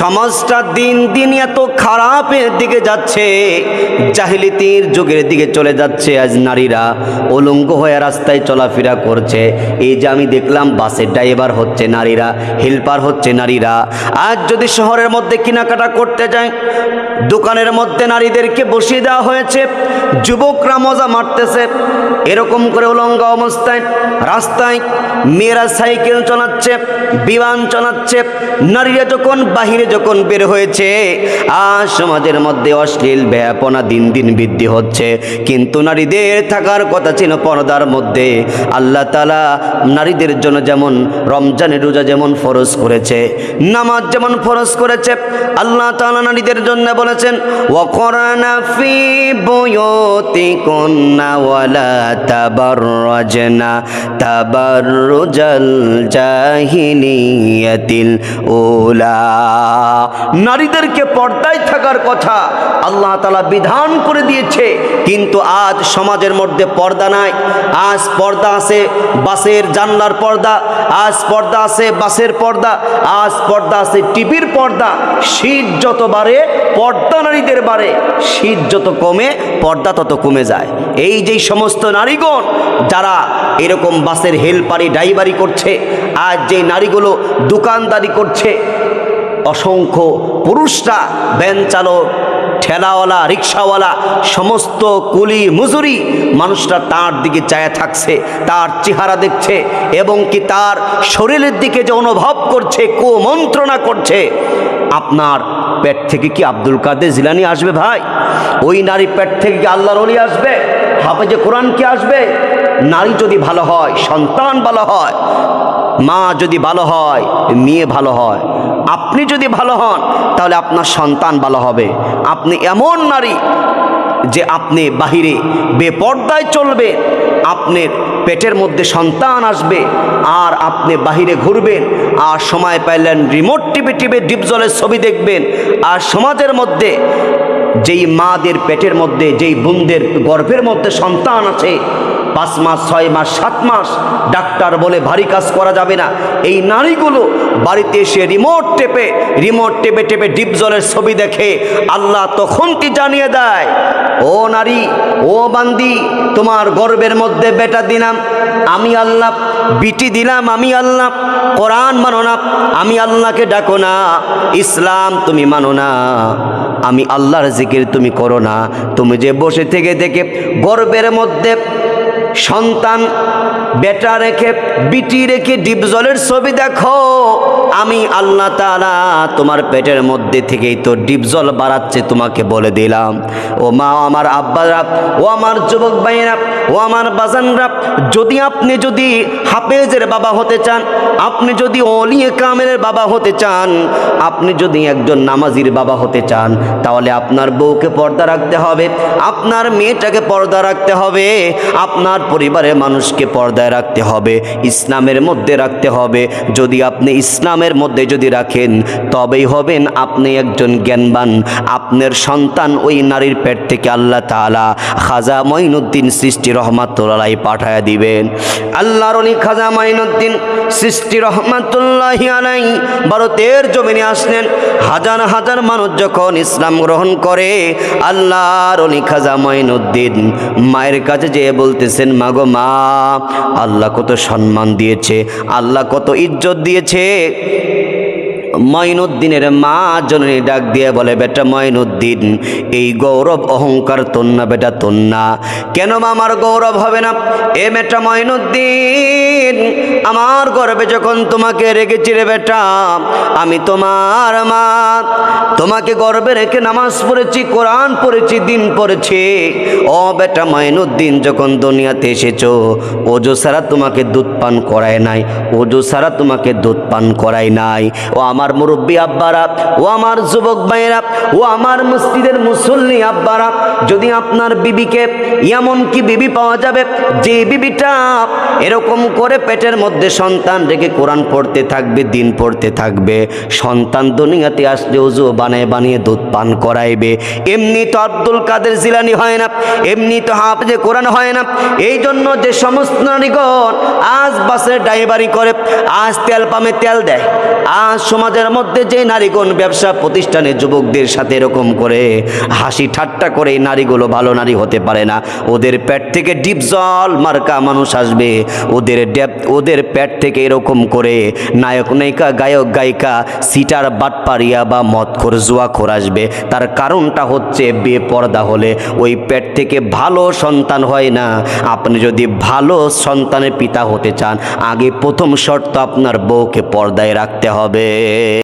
সমাজটা দিন দিন এত খারাপের দিকে যাচ্ছে। জাহিলিতির যুগের দিকে চলে যাচ্ছে আজ নারীরা। উলঙ্গ হয়ে রাস্তায় চলাফেরা করছে। এই যে আমি দেখলাম বাসের ড্রাইভার হচ্ছে নারীরা, হেল্পার হচ্ছে নারীরা। আজ যদি শহরের মধ্যে কেনাকাটা করতে যায় দোকানের মধ্যে নারীদেরকে বসিয়ে দেওয়া হয়েছে। যুবকরা মজা মারতেছে। এরকম করে উলঙ্গ অবস্থায় রাস্তায় মেয়েরা সাইকেল চালাচ্ছে, বিমান চালাচ্ছে। নারীরা যখন বাহিরে যখন বের হয়েছে, আজ সমাজের মধ্যে অশ্লীল ব্যাপনা দিন দিন বৃদ্ধি হচ্ছে। কিন্তু নারীদের থাকার কথা ছিল পর্দার মধ্যে। আল্লাহ তালা নারীদের জন্য যেমন রমজানের রোজা যেমন ফরজ করেছে, নামাজ যেমন ফরজ করেছে, আল্লাহ তালা নারীদের জন্য বলেছেন নারীদেরকে পর্দায় থাকার কথা আল্লাহ তালা বিধান করে দিয়েছে, কিন্তু আজ সমাজের মধ্যে পর্দা নাই। আজ পর্দা আছে বাসের জানলার পর্দা, আজ পর্দা আছে বাসের পর্দা, আজ পর্দা আছে টিভির পর্দা। শীত যত বাড়ে পর্দা নারীদের বাড়ে, শীত যত কমে, পর্দা তত কমে যায়। এই যেই সমস্ত নারীগণ, যারা এরকম বাসের হেলপারি, ড্রাইভারি করছে, আর যে নারীগুলো দোকানদারি করছে, অসংখ্য পুরুষরা ভ্যান চালক ঠেলাওয়ালা, রিক্সাওয়ালা, সমস্ত কুলি মজুরি মানুষরা তার দিকে চায়া থাকছে, তার চেহারা দেখছে এবং কি তার শরীরের দিকে যে অনুভব করছে, কুমন্ত্রণা করছে। আপনার পেট থেকে কি আব্দুল কাদের জিলানি আসবে ভাই? ওই নারী পেট থেকে কি আল্লাহর অলি আসবে? হাফেজে কোরআন কি আসবে? নারী যদি ভালো হয়, সন্তান ভালো হয়, মা যদি ভালো হয়, মেয়ে ভালো হয় আপনি যদি ভালো হন, তাহলে আপনার সন্তান ভালো হবে। আপনি এমন নারী যে আপনি বাহিরে বেপর্দায় চলবে, আপনার পেটের মধ্যে সন্তান আসবে, আর আপনি বাহিরে ঘুরবেন, আর সময় পাইলেন রিমোট টিপে টিপে ডিপ জলের ছবি দেখবেন, আর সমাজের মধ্যে যেই মাদের পেটের মধ্যে, যেই বোনদের গর্ভের মধ্যে সন্তান আছে পাঁচ মাস, ছয় মাস, সাত মাস ডাক্তার বলে ভারী কাজ করা যাবে না। এই নারীগুলো বাড়িতে এসে রিমোট টেপে রিমোট টেপে টেপে ডিপ জলের ছবি দেখে আল্লাহ তখন কি জানিয়ে দেয়? ও নারী, ও বান্দি, তোমার গর্বের মধ্যে বেটা দিলাম, আমি আল্লাহ, বিটি দিলাম, আমি আল্লাহ, কোরআন মানো না, আমি আল্লাহকে ডাকো না, ইসলাম তুমি মানো না, আমি আল্লাহর জিকির তুমি করো না, তুমি যে বসে থেকে থেকে গর্বের মধ্যে সন্তান বেটা রেখে বিটি রেখে ডিপ জলের ছবি দেখো। আমি আল্লাহ তাআলা তোমার পেটের মধ্যে থেকেই তো ডিপ জল বাড়াচ্ছে তোমাকে বলে দিলাম। ও মা আমার আব্বারা ও আমার যুবক ভাইয়েরা ও আমার বাজানরা যদি আপনি যদি হাফেজের বাবা হতে চান, আপনি যদি অলিয়ে কামের বাবা হতে চান, আপনি যদি একজন নামাজির বাবা হতে চান, তাহলে আপনার বউকে পর্দা রাখতে হবে, আপনার মেয়েটাকে পর্দা রাখতে হবে, আপনার পরিবারের মানুষকে পর্দায় রাখতে হবে, ইসলামের মধ্যে রাখতে হবে। যদি আপনি ইসলামের মধ্যে যদি রাখেন, তবেই হবেন আপনি একজন জ্ঞানবান। আপনার সন্তান ওই নারীর পেট থেকে আল্লাহ তাআলা খাজা মঈনুদ্দিন সৃষ্টি রহমাতুল্লাহ পাঠায় দিবেন। আল্লাহর খাজা মঈনুদ্দিন সৃষ্টি রহমাতুল্লাহ আলাই ভারতের জমিনে আসলেন। হাজার হাজার মানুষ যখন ইসলাম গ্রহণ করে, আল্লাহর খাজা মঈনুদ্দিন মায়ের কাছে যেয়ে বলতেছেন, মাগো মা আল্লাহ কত সম্মান দিয়েছে আল্লাহ কত ইজ্জত দিয়েছে। মঈনুদ্দিনের মা জননী ডাক দিয়ে বলে, বেটা মঈনুদ্দিন, এই গৌরব অহংকার তোর না, বেটা তোর না। কেন আমার গৌরব হবে না? এ বেটা মঈনুদ্দিন, আমার গর্বে যখন তোমাকে রেখেছি রে বেটা, আমি তোমার মা, তোমাকে গর্বে রেখে নামাজ পড়েছি, কোরআন পড়েছি, দিন পড়েছি। ও বেটা মঈনুদ্দিন, যখন দুনিয়াতে এসেছ, ওজো সারা তোমাকে দুধ পান করায় নাই, ওজো সারা তোমাকে দুধ পান করায় নাই। ও আমার মুরব্বী আব্বারা, ও আমার যুবক ভাইয়েরা, ও আমার মসজিদের মুসল্লি আব্বারা, যদি আপনার বিবিকে এমন কি বিবি পাওয়া যাবে, যে বিবিটা এরকম করে পেটের মধ্যে সন্তান রেখে কোরআন পড়তে থাকবে, দিন পড়তে থাকবে, সন্তান দুনিয়াতে আসলে উজু বানায় বানিয়ে দুধ পান করাইবে। এমনি তো আব্দুল কাদের জিলানি হয় না, এমনি তো হাফজে কোরআন হয় না এই জন্য যে সমস্ত নারীগণ আজ বাসে ড্রাইভারি করে, আজ তেল পামে তেল দেয়, আজ সমাজ সমাজের মধ্যে যে নারীগণ ব্যবসা প্রতিষ্ঠানে যুবকদের সাথে এরকম করে হাসি ঠাট্টা করে নারীগুলো ভালো নারী হতে পারে না। ওদের পেট থেকে ডিপ জল মার্কা মানুষ আসবে। ওদের ডেপ, ওদের পেট থেকে এরকম করে নায়ক, নায়িকা, গায়ক, গায়িকা, সিটার বাটপারিয়া বা মদখোর, জুয়াখোর আসবে। তার কারণটা হচ্ছে বেপর্দা হলে। ওই পেট থেকে ভালো সন্তান হয় না। আপনি যদি ভালো সন্তানের পিতা হতে চান, আগে প্রথম শর্ত আপনার বউকে পর্দায় রাখতে হবে।